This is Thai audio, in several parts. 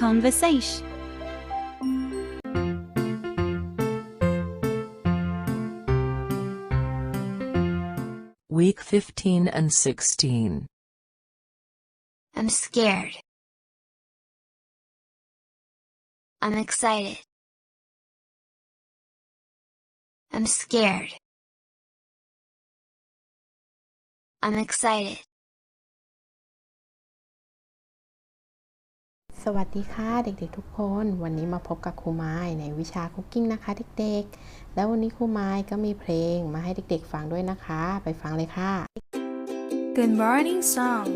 conversation. Week 15 and 16. I'm scared. I'm excited. I'm scared. I'm excited. สวัสดีค่ะเด็กๆทุกคน วันนี้มาพบกับครูไม้ในวิชาคุกกิ้งนะคะเด็กๆ แล้ววันนี้ครูไม้ก็มีเพลงมาให้เด็กๆฟังด้วยนะคะ ไปฟังเลยค่ะ Good morning song.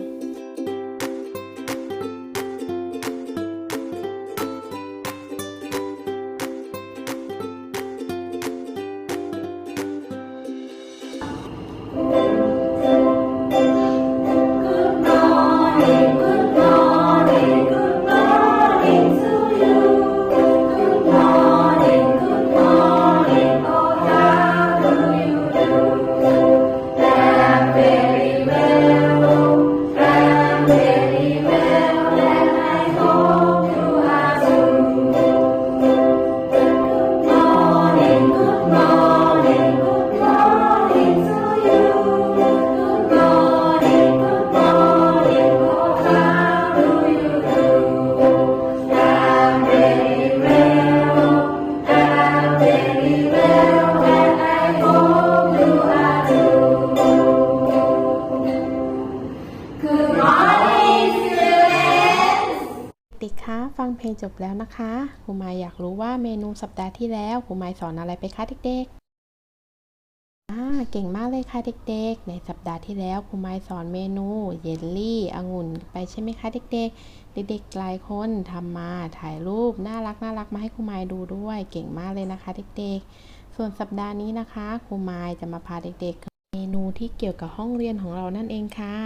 ฟังเพลงจบแล้วนะคะครูไม้อยากรู้ว่าเมนูสัปดาห์ที่แล้วครูไม้สอนอะไรไปคะเด็กๆอ่าเก่งมากเลยค่ะเด็ก ๆ ในสัปดาห์ที่แล้วครูไม้สอนเมนูเยลลี่องุ่นไปใช่ไหมคะเด็กๆ เด็กๆหลายคนทำมาถ่ายรูปน่ารักน่ารักมาให้ครูไม้ดูด้วย เก่งมากเลยนะคะเด็กๆ ส่วนสัปดาห์นี้นะคะครูไม้จะมาพาเด็กๆเมนูที่เกี่ยวกับห้องเรียนของเรานั่นเองค่ะ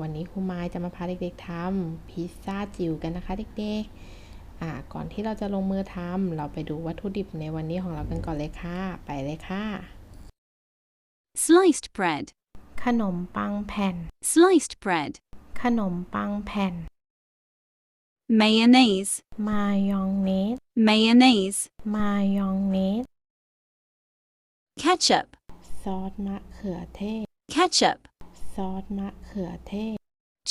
วันนี้ครูไม้จะมาพาเด็กๆทำพิซซ่าจิ๋วกันนะคะเด็กๆ ก่อนที่เราจะลงมือทำเราไปดูวัตถุดิบในวันนี้ของเรากันก่อนเลยค่ะ ไปเลยค่ะ Sliced bread. ขนมปังแผ่น Sliced bread. ขนมปังแผ่น Mayonnaise. มายองเนส Mayonnaise. มายองเนส Ketchup. ซอสมะเขือเทศ Ketchup. ซอสมะเขือเทศ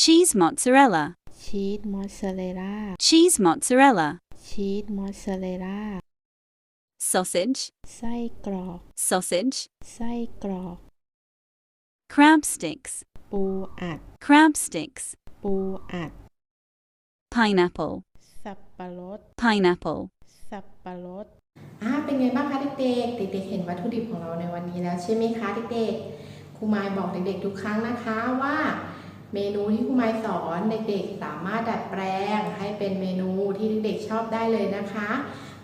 Cheese mozzarella. ชีสมอสซาเรลล่า Cheese mozzarella. ชีสมอสซาเรลล่า Sausage. ไส้กรอก Sausage. ไส้กรอก Crab sticks. ปูอัด Crab sticks. ปูอัด Pineapple. สับปะรด Pineapple. สับปะรดอ่าเป็นไงบ้างคะเด็กๆ เด็กๆ เห็นวัตถุดิบของเราในวันนี้แล้วใช่ไหมคะเด็กๆ ครูไมายบอกเด็กๆ ทุกครั้งนะคะว่า เมนูที่ครูไมายสอนเด็กๆสามารถดัดแปลงให้เป็นเมนูที่เด็กๆชอบได้เลยนะคะ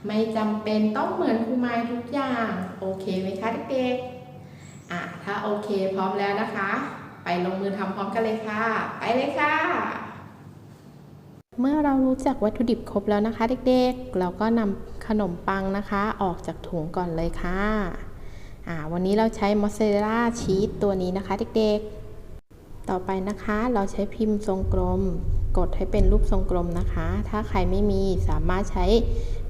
ไม่จำเป็นต้องเหมือนครูไมายทุกอย่างโอเคไหมคะเด็กๆอะถ้าโอเคพร้อมแล้วนะคะ ไปลงมือทำพร้อมกันเลยค่ะ ไปเลยค่ะ เมื่อเรารู้จักวัตถุดิบครบแล้วนะคะเด็กๆ เราก็นำขนมปังนะคะ ออกจากถุงก่อนเลยค่ะอ่าวันนี้เราใช้มอสซาเรลล่าชีสตัวนี้นะคะเด็กๆ ต่อไปนะคะเราใช้พิมพ์ทรงกลม กดให้เป็นรูปทรงกลมนะคะ ถ้าใครไม่มีสามารถใช้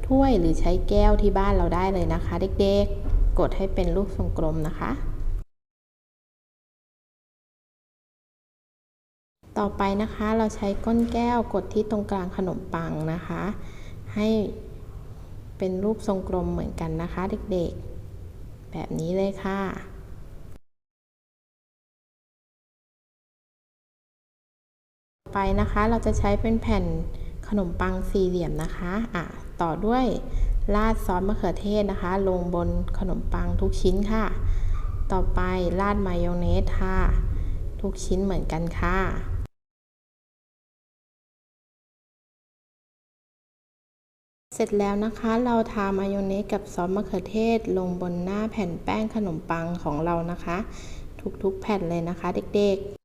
ถ้วยหรือใช้แก้วที่บ้านเราได้เลยนะคะ เด็กๆ กดให้เป็นรูปทรงกลมนะคะ ต่อไปนะคะเราใช้ก้นแก้วกดที่ตรงกลางขนมปังนะคะ ให้เป็นรูปทรงกลมเหมือนกันนะคะ เด็กๆ แบบนี้เลยค่ะ ไปนะคะ เราจะใช้เป็นแผ่นขนมปังสี่เหลี่ยมนะคะอะต่อด้วยราดซอสมะเขือเทศนะคะ ลงบนขนมปังทุกชิ้นค่ะ ต่อไปราดมายองเนสค่ะ ทุกชิ้นเหมือนกันค่ะเสร็จแล้วนะคะเราทามายองเนสกับซอสมะเขือเทศลงบนหน้าแผ่นแป้งขนมปังของเรานะคะ ทุกๆแผ่นเลยนะคะเด็กๆ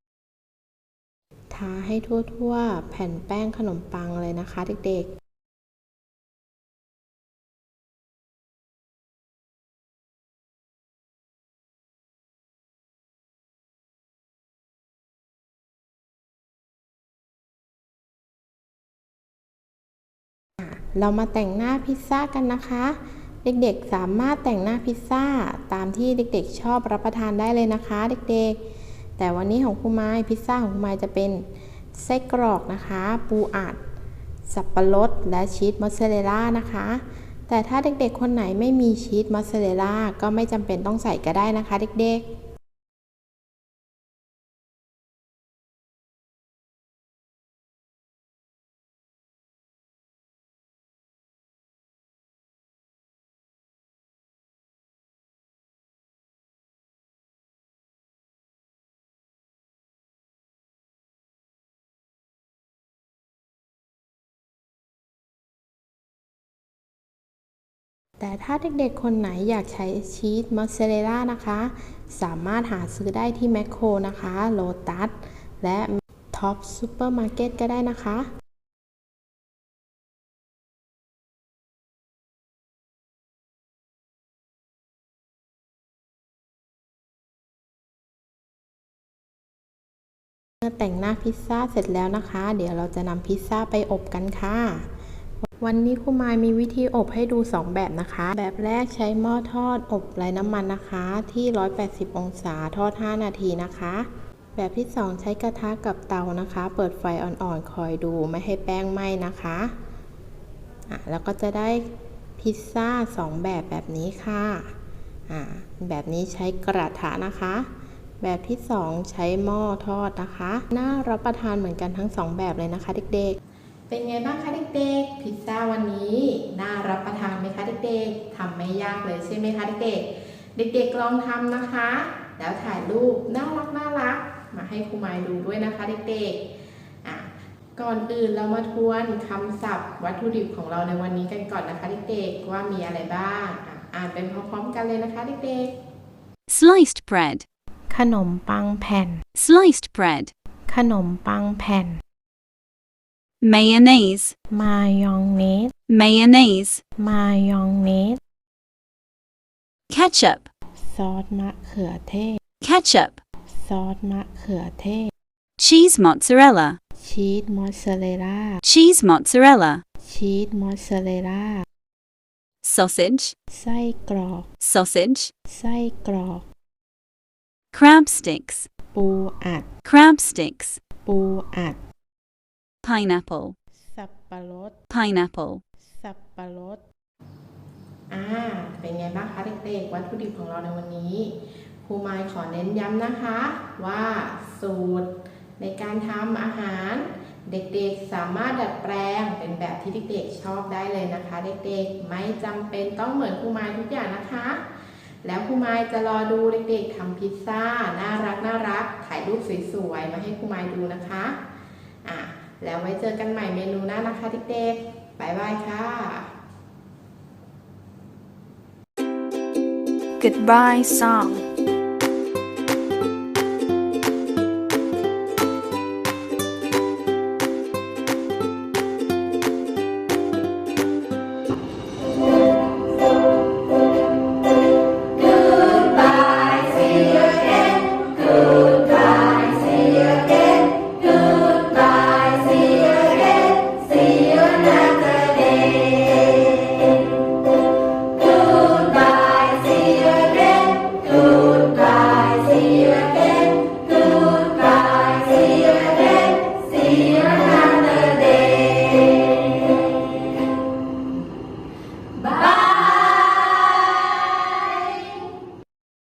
ทาให้ทั่วๆ แผ่นแป้งขนมปังเลยนะคะเด็กๆเรามาแต่งหน้าพิซซ่ากันนะคะ เด็กๆสามารถแต่งหน้าพิซซ่าตามที่เด็กๆ ชอบรับประทานได้เลยนะคะ เด็กๆ แต่วันนี้ของครูไม้พิซซ่าของครูไม้จะเป็นไส้กรอกนะคะ ปูอัด สับปะรด และชีสมอสซาเรลล่านะคะ แต่ถ้าเด็กๆคนไหนไม่มีชีสมอสซาเรลล่าก็ไม่จำเป็นต้องใส่ก็ได้นะคะเด็กๆ แต่ถ้าเด็กๆ คนไหนอยากใช้ชีสมอสซาเรลล่านะคะ สามารถหาซื้อได้ที่แมคโครนะคะโลตัสและท็อปซูเปอร์มาร์เก็ตก็ได้นะคะเมื่อแต่งหน้าพิซซ่าเสร็จแล้วนะคะ เดี๋ยวเราจะนำพิซซ่าไปอบกันค่ะ วันนี้ครูมายมีวิธีอบให้ดู 2 แบบนะคะ แบบแรกใช้หม้อทอดอบไร้น้ำมันนะคะ ที่ 180 องศาทอด 5 นาทีนะคะ แบบที่ 2 ใช้กระทะกับเตานะคะ เปิดไฟอ่อนๆ คอยดูไม่ให้แป้งไหม้นะคะอะแล้วก็จะได้พิซซ่า 2 แบบแบบนี้ค่ะอะแบบนี้ใช้กระทะนะคะ แบบที่ 2 ใช้หม้อทอดนะคะ น่ารับประทานเหมือนกันทั้ง 2 แบบเลยนะคะเด็กๆ เป็นไงบ้างคะ เด็กๆ พิซซ่าวันนี้ น่ารับประทานไหมคะเด็กๆทำไม่ยากเลยใช่ไหมคะเด็กๆ เด็กๆลองทำนะคะ แล้วถ่ายรูปน่ารักน่ารักมาให้ครูไมายดูด้วยนะคะเด็กๆอะก่อนอื่นเรามาทวนคำศัพท์ วัตถุดิบของเราในวันนี้กันก่อนนะคะเด็กๆ ว่ามีอะไรบ้าง อะอ่านเป็นพร้อมๆกันเลยนะคะเด็ก sliced bread, ๆขนมปังแผ่น sliced bread, ขนมปังแผ่น mayonnaise, มายองเนส mayonnaise, มายองเนส ketchup, ซอสมะเขือเทศ ketchup, ซอสมะเขือเทศ cheese mozzarella, ชีสมอสซาเรลล่า cheese mozzarella, ชีสมอสซาเรลล่า sausage, ไส้กรอก sausage, ไส้กรอก crab sticks, ปูอัด crab sticks, ปูอัด pineapple, สับปะรด pineapple, สับปะรด อ่า เป็นไงบ้างคะเด็กๆ วัตถุดิบของเราในวันนี้ครูไมายขอเน้นย้ำนะคะ ว่าสูตรในการทำอาหารเด็กๆสามารถดัดแปลงเป็นแบบที่เด็กๆชอบได้เลยนะคะ เด็กๆไม่จำเป็นต้องเหมือนครูไมายทุกอย่างนะคะ แล้วครูไมายจะรอดูเด็กๆทำพิซซ่าน่ารักน่ารักถ่ายรูปสวยๆมาให้ครูไมายดูนะคะอะ แล้วไว้เจอกันใหม่เมนูหน้านะคะเด็กๆบายบายค่ะ Goodbye song.